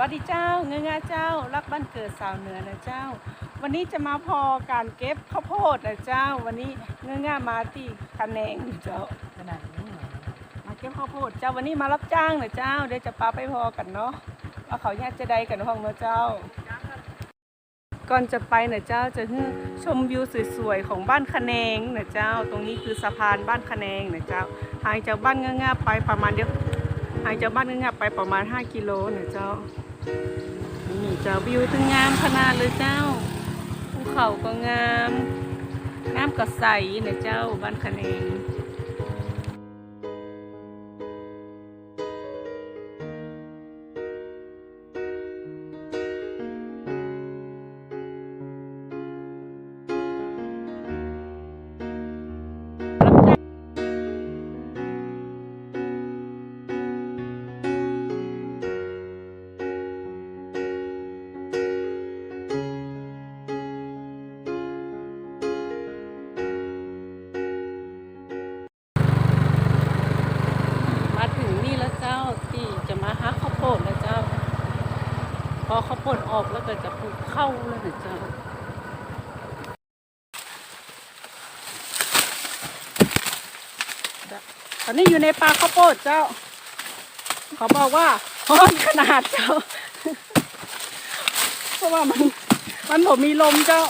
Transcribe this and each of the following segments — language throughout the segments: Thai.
วัสดีเจ้าเงื้อเจ้า รักบ้านเกิดสาวเหนือนะเจ้า วันนี้จะมาพอการเก็บข้าวโพดนะเจ้า วันนี้เงื้อมาที่คะแนงเจ้าขนาดนี้มาเก็บข้าวโพดเจ้าวันนี้มารับจ้างนะเจ้าเดี๋ยวจะปาไปพอกันเนาะว่าเขาญาติจะใดกันห้องเนาะเจ้า ก่อนจะไปนะเจ้าจะให้ชมวิวสวยๆของบ้านคะแนงนะเจ้า ตรงนี้คือสะพานบ้านคะแนงนะเจ้าห่างจากบ้านเงื้อๆไปประมาณเดียว ห่างจากบ้านเงับไปประมาณ 5 กิโลเนี่ยเจ้า นี่เจ้าวิวถึงงามขนาดเลยเจ้า ภูเขาก็งาม น้ำก็ใสเนี่ยเจ้าบ้านคะแนง พอข้าวโพดออกแล้วก็จะปลูกเข้าแล้วนะเจ้าตอนนี้อยู่ในป่าข้าวโพดเจ้า เขาบอกว่าฮ้อนขนาดเจ้า เพราะว่ามันมันผมมีลมเจ้า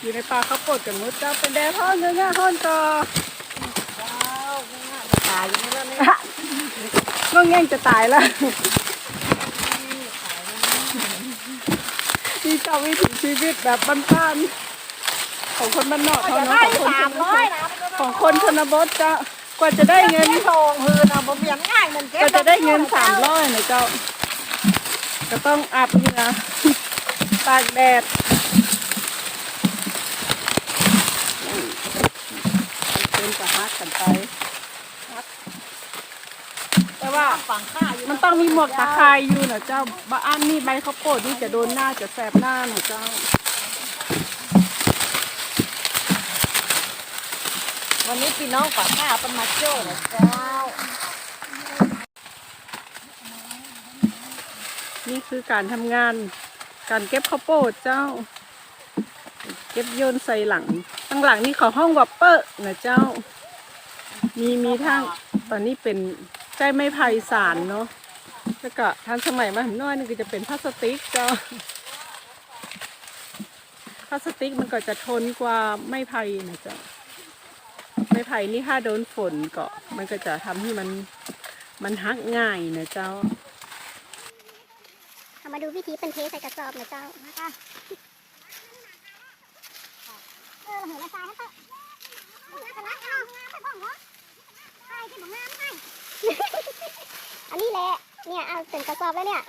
อยู่ในป่าข้าวโพดกันหมดเจ้าเป็นแดดฮ้อนเงื้อฮ้อนต่อเจ้าายๆจะตายอย่างนี้แล้วเนี่ยง่วงแง่งจะตายแล้วนี่เจ้าวิถีชีวิตแบบบ้านๆของคนบ้านนอกเขาจะเนาะได้ของคนสามร้อยนะของคนชนบทเจ้ากว่าจะได้เงินทองฮือนะบ่เปลี่ยนง่ายมันเก็บก็จะได้เงินสามร้อยนะเจ้า ก็ต้องอาบเหงื่อตากแดดเป็นกับฮักกันไป แต่ว่าฝั่งข้าอยู่มันต้องมีหมวกตาคายอยู่นะเจ้าบ้านนี่ใบข้าวโพดนี่จะโดนหน้าจะแสบหน้านะเจ้า วันนี้พี่น้องฝังข้าเป็นมาโจ้นะเจ้า นี่คือการทำงาน การเก็บข้าวโพดเจ้า เก็บโยนใส่หลังตั้งหลังนี่เขาห้องวัปเปอร์นะเจ้า มีมีทั้งตอนนี้เป็น ใจไม้ไผ่สารเนาะแล้วก็ทันสมัยมาหน่อยนึงก็จะเป็นพลาสติกเจ้าพลาสติกมันก็จะทนกว่าไม้ไผ่นะเจ้าไม้ไผ่นี่ถ้าโดนฝนก็มันก็จะทำให้มันมันหักง่ายนะเจ้าเอามาดูวิธีเป็นเทใส่กระสอบนะเจ้านะคะเออเห็นละทรายให้เตอะเอาละเอาไปบ้องเหรอใช่ที่บอกงามใช่ อันนี้แหละ เนี่ยเอาเป็นกระสอบแล้วเนี่ย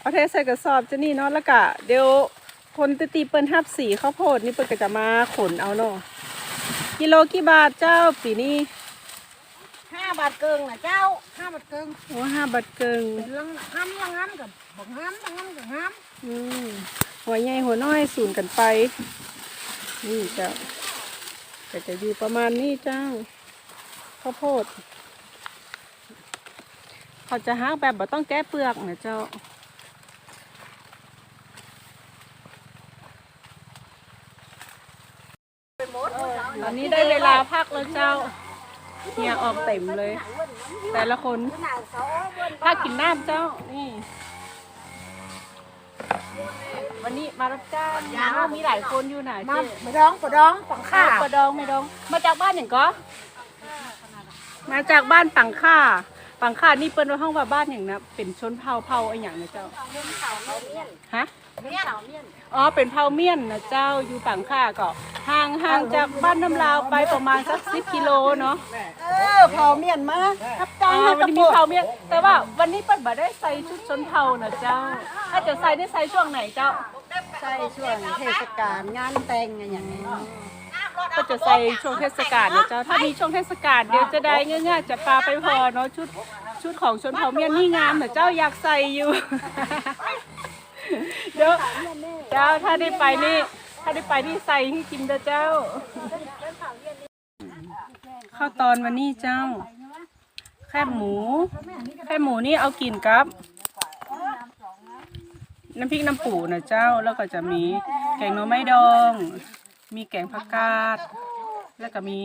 เอาเทใส่กระสอบจะนี่เนาะแล้วก็เดี๋ยวคนตีตีเปิ้นทับสีข้าวโพดนี่เปิ้นก็จะมาขนเอาเนาะกิโลกี่บาทเจ้าปีนี้ห้าบาทเกิงนะเจ้าห้าบาทเกิงโอ้ห้าบาทเกิงเป็นเรื่องห้ามยังงั้นกับบอกห้ามยังงั้นกับห้ามอืม หัวใหญ่หัวน้อยสูนกันไป นี่เจ้าก็จะอยู่ประมาณนี้เจ้าข้าวโพด เขาจะหักแบบบ่ต้องแก้เปลือกนะเจ้าตอนนี้ได้เวลาพักแล้วเจ้าเฮียออกเต็มเลย แต่ละคนพักกินน้ำเจ้า นี่ วันนี้มารับจ้างนะมีหลายคนอยู่ไหนมาเจ๊ไม่ร้องปะร้องฝั่งข้าข้าวปลาดองไม่ดอง มาจากบ้านอย่างก็มาจากบ้านปังค่าปังค่านี่เปิ้นว่าห้องว่าบ้านอย่างนะเป็นชนเผ่าเผ่าอะไรอย่างนะเจ้า ฮะ อ๋อเป็นเผ่าเมียนนะเจ้าอยู่ปังค่าก็ห่างห่างจากบ้านน้ำลาวไปประมาณสักสิบกิโลเนาะเออพอเมียนมาทับอ๋จ้างอให้วักนระนี้มีปุกเผ่าเมียนแต่ว่าวันนี้เปิ้นบ่ได้ใส่ชุดชนเผ่านะเจ้าถ้าจะใส่ได้ใส่ช่วงไหนเจ้าใช่ช่วงเทศกาลงานแต่งอะไรอย่างนี้ก็จะใส่ช่วงเทศกาลนะเจ้า ถ้ามีช่วงเทศกาลเดี๋ยวจะได้ง่ายๆจะปลาไปพอเนาะชุดชุดของชนเผ่าเมียนนี่งามแต่เจ้าอยากใส่อยู่ เจ้าเจ้าถ้าได้ไปนี่ ถ้าได้ไปนี่ใส่ให้กินเด้อเจ้า ข้าวตอนวันนี้เจ้า แคบหมู แคบหมูนี่เอากินกับ น้ำพริกน้ำปูนะเจ้าแล้วก็จะมีแกงหน่อไม้ดอง มีแกงผักกาด แล้วก็มี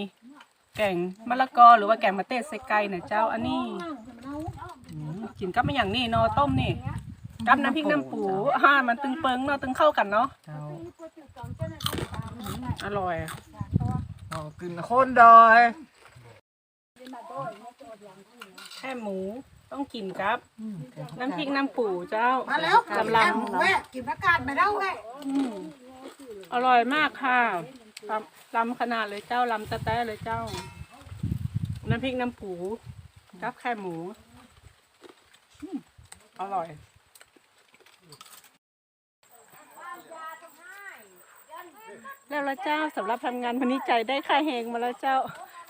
แกงมะละกอหรือว่าแกงมะเต๊ดใส่ไก่นะเจ้าอันนี้กินกับไม่อย่างนี้นอต้มนี่ กับน้ำพริกน้ำปูฮ่ามันตึงเปิงเนาะตึงเข้ากันเนาะเจ้าอร่อยเอากินคนดอยแค่หมูต้องกินครับ น้ำพริกน้ำปูเจ้ามาแล้วกำลังแม่กินประกาศไม่ได้เว้ยอืมอร่อยมากค่ะลำลำขนาดเลยเจ้าลำตะแต้เลยเจ้า น้ำพริกน้ำปูกับแค่หมูอืมอร่อย แล้วละเจ้าสำหรับทำงานวันนี้ใจได้ค่าแหงมาแล้วเจ้า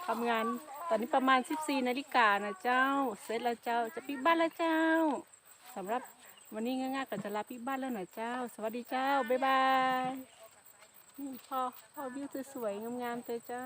ทำงานตอนนี้ประมาณ 14นาฬิกานะเจ้า เสร็จแล้วเจ้าจะปิดบ้านแล้วเจ้าสำหรับวันนี้ง่ายๆก็จะลาปิดบ้านแล้วหน่อยเจ้า สวัสดีเจ้าบ๊ายบายนี่พอพอวิวสวยๆงามๆเตยเจ้า